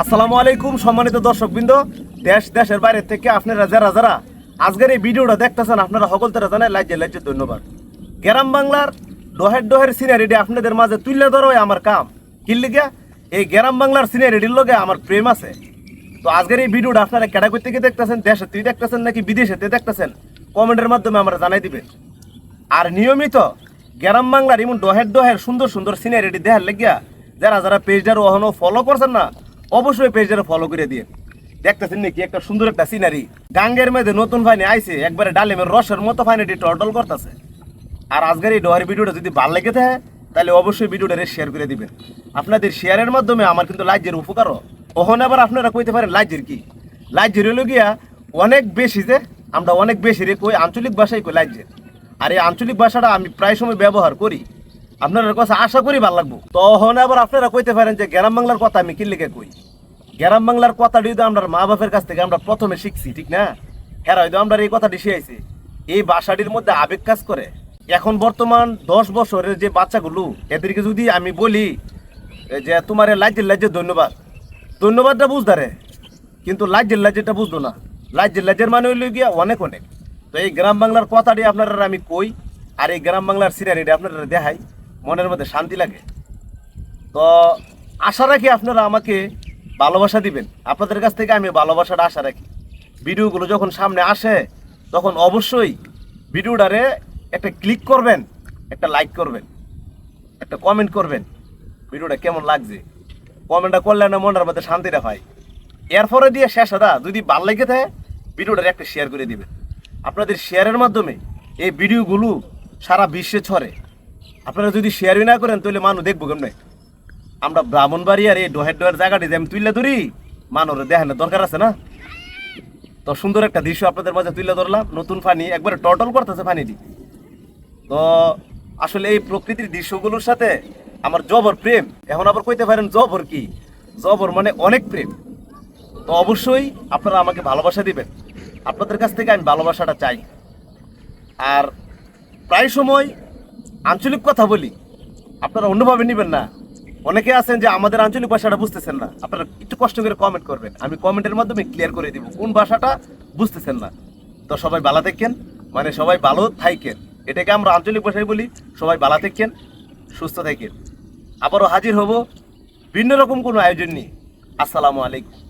আসসালামু আলাইকুম সম্মানিত দর্শকবৃন্দ। দেশ, দেশের বাইরে থেকে আপনারা যারা যারা আজকের এই ভিডিওটা দেখতেছেন, আপনারা সকল তারা জানাই লাইজে লাইজে ধন্যবাদ। গ্রাম বাংলার ডহের ডহের সিনারিটি আপনাদের মাঝে তুলে ধরোই আমার কাম। কিল্লিগা এই গ্রাম বাংলার সিনারিটির লগে আমার প্রেম আছে। তো আজকের এই ভিডিওটা আপনারা ক্যাটাগরি থেকে দেখতেছেন দেশে তুই দেখতেছেন নাকি বিদেশেতে দেখতেছেন, কমেন্টের মাধ্যমে আমরা জানাই দিবেন। আর নিয়মিত গ্রাম বাংলার এমন ডহের ডহের সুন্দর সুন্দর সিনারিটি দেখার লেগিয়া যারা যারা পেজটার ওহনো ফলো করছেন না অবশ্যই পেজটারে ফলো করে দিয়ে। দেখতেছেন নাকি একটা সুন্দর একটা সিনারি গাঙ্গের মধ্যে নতুন ফাইনে আইছে, একবারে ডালিমের রসের মতো ফাইনেটি টর্টল করতেছে। আর আজকের এই ডহের ভিডিওটা যদি ভালো লেগে থাকে, তাহলে অবশ্যই ভিডিওটা শেয়ার করে দিবেন। আপনাদের শেয়ারের মাধ্যমে আমার কিন্তু লাইজের উপকারও। ওখানে আবার আপনারা কইতে পারেন লাইজের কি? লাইজের হলো গিয়া, অনেক বেশি যে, আমরা অনেক বেশি রে কই আঞ্চলিক ভাষায় কই লাইজের আর এই আঞ্চলিক ভাষাটা আমি প্রায় সময় ব্যবহার করি। আপনার কাছে আশা করি ভালো লাগবো। তখন আবার আপনারা কইতে পারেন যে গ্রাম বাংলার কথা আমি কি লিখে কই? গ্রাম বাংলার কথাটি তো আমরা মা বাপের কাছ থেকে আমরা প্রথমে শিখছি, ঠিক না? হ্যাঁ হয়তো আমরা এই কথাটি শিখাইছি। এই ভাষাটির মধ্যে আবেগ কাজ করে। এখন বর্তমান দশ বছরের যে বাচ্চাগুলো, এদেরকে যদি আমি বলি যে তোমার লাজ্জের লাজ্জের ধন্যবাদ। ধন্যবাদটা বুঝদারে কিন্তু লাজ্জের লাজ্জেরটা বুঝতো না। লাজ্জের লাজ্জের মানে হইল গিয়া অনেক অনেক। তো এই গ্রাম বাংলার কথাটি আপনারা আমি কই, আর এই গ্রাম বাংলার সিনারিটি আপনারা দেখাই, মনের মধ্যে শান্তি লাগে। তো আশা রাখি আপনারা আমাকে ভালোবাসা দিবেন। আপনাদের কাছ থেকে আমি ভালোবাসাটা আশা রাখি। ভিডিওগুলো যখন সামনে আসে, তখন অবশ্যই ভিডিওটারে একটা ক্লিক করবেন, একটা লাইক করবেন, একটা কমেন্ট করবেন, ভিডিওটা কেমন লাগছে? কমেন্টটা করলে না মনের মধ্যে শান্তিটা পাই। এরপরে দিয়ে শেষ দাদা যদি ভালো লেগে থাকে, ভিডিওটার একটা শেয়ার করে দিবেন। আপনাদের শেয়ারের মাধ্যমে এই ভিডিওগুলো সারা বিশ্বে ছড়ে। আপনারা যদি শেয়ারই না করেন, তাহলে মানুষ দেখব কেমনে? আমরা ব্রাহ্মণবাড়িয়ার এই ডোহের ডোহের জায়গাটি যে আমি তুলে ধরি মানুষের দেখানোর দরকার আছে না? তো সুন্দর একটা দৃশ্য আপনাদের মাঝে তুলে ধরলাম, নতুন পানি একবারে টটল করতেছে পানিটি তো আসলে এই প্রকৃতির দৃশ্যগুলোর সাথে আমার জবর প্রেম। এখন আবার কইতে পারেন জবর কি? জবর মানে অনেক প্রেম। তো অবশ্যই আপনারা আমাকে ভালোবাসা দিবেন। আপনাদের কাছ থেকে আমি ভালোবাসাটা চাই। আর প্রায় সময় আঞ্চলিক কথা বলি। আপনারা অন্যভাবে নেবেন না। অনেকে আছেন যে আমাদের আঞ্চলিক ভাষাটা বুঝতেছেন না। আপনারা একটু কষ্ট করে কমেন্ট করবেন। আমি কমেন্টের মাধ্যমে ক্লিয়ার করে দিব কোন ভাষাটা বুঝতেছেন না। তো সবাই বালা থাকেন মানে সবাই ভালো থাকেন। এটাকে আমরা আঞ্চলিক ভাষায় বলি, সবাই বালা থাকেন সুস্থ থাকেন। আবারও হাজির হব ভিন্ন রকম কোনো আয়োজন নিয়ে। আসসালামু আলাইকুম।